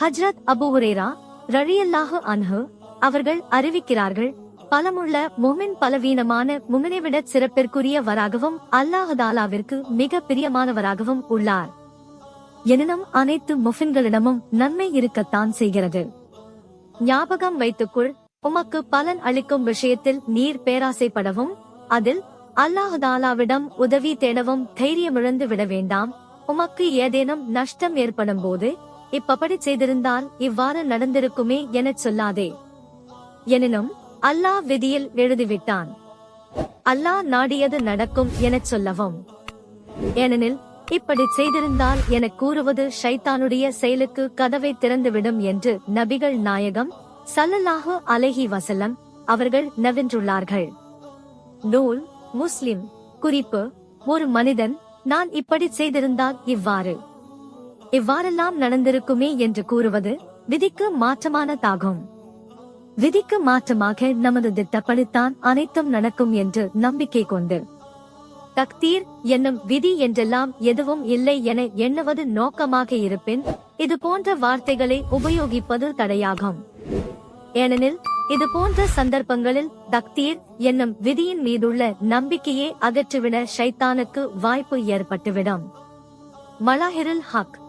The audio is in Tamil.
ஹஜ்ரத் அபு ரழியல்லாஹு அன்ஹு அவர்கள் அறிவிக்கிறார்கள் பலமுள்ள முமின் பலவீனமான முமினை விட சிறப்பிற்குரியவராகவும் அல்லாஹதாலாவிற்கு மிக பிரியமானவராகவும் உள்ளார். எனினும் அனைத்து முஃபின்களிடமும் நன்மை இருக்கத்தான் செய்கிறது. ஞாபகம் வைத்துக்குள் உமக்கு பலன் அளிக்கும் விஷயத்தில் நீர் பேராசைப்படவும் அதில் அல்லாஹுதாலாவிடம் உதவி தேடவும் தைரியமிழந்து விட வேண்டாம். உமக்கு ஏதேனும் நஷ்டம் ஏற்படும் போது இப்படி செய்திருந்தால் இவ்வாறு நடந்திருக்குமே எனச் சொல்லாதே. எனினும் அல்லாஹ் விதியில் எழுதிவிட்டான். அல்லாஹ் நாடியது நடக்கும் எனச் சொல்லவும். ஏனெனில் இப்படி செய்திருந்தால் எனக் கூறுவது ஷைத்தானுடைய செயலுக்கு கதவை திறந்துவிடும் என்று நபிகள் நாயகம் சல்லல்லாஹு அலஹி வசல்லம் அவர்கள் நவென்றுள்ளார்கள். நூல் முஸ்லிம் குறிப்பு ஒரு மனிதன் நான் இப்படி செய்திருந்தால் இவ்வாறு. இவ்வாறெல்லாம் நடந்திருக்குமே என்று கூறுவது விதிக்கு மாற்றமானதாகும் விதிக்கு மாற்றமாக நமது திட்டப்படித்தான் அனைத்தும் நடக்கும் என்று நம்பிக்கை கொண்டு. தக்தீர் என்னும் விதி என்றெல்லாம் எதுவும் இல்லை என எண்ணுவது நோக்கமாக இருப்பின் இது போன்ற வார்த்தைகளை உபயோகிப்பது தடையாகும். ஏனெனில் இது போன்ற சந்தர்ப்பங்களில் தக்தீர் என்னும் விதியின் மீதுள்ள நம்பிக்கையை அகற்றிவிட ஷைத்தானுக்கு வாய்ப்பு ஏற்பட்டுவிடும். மலாஹிரில் ஹக்.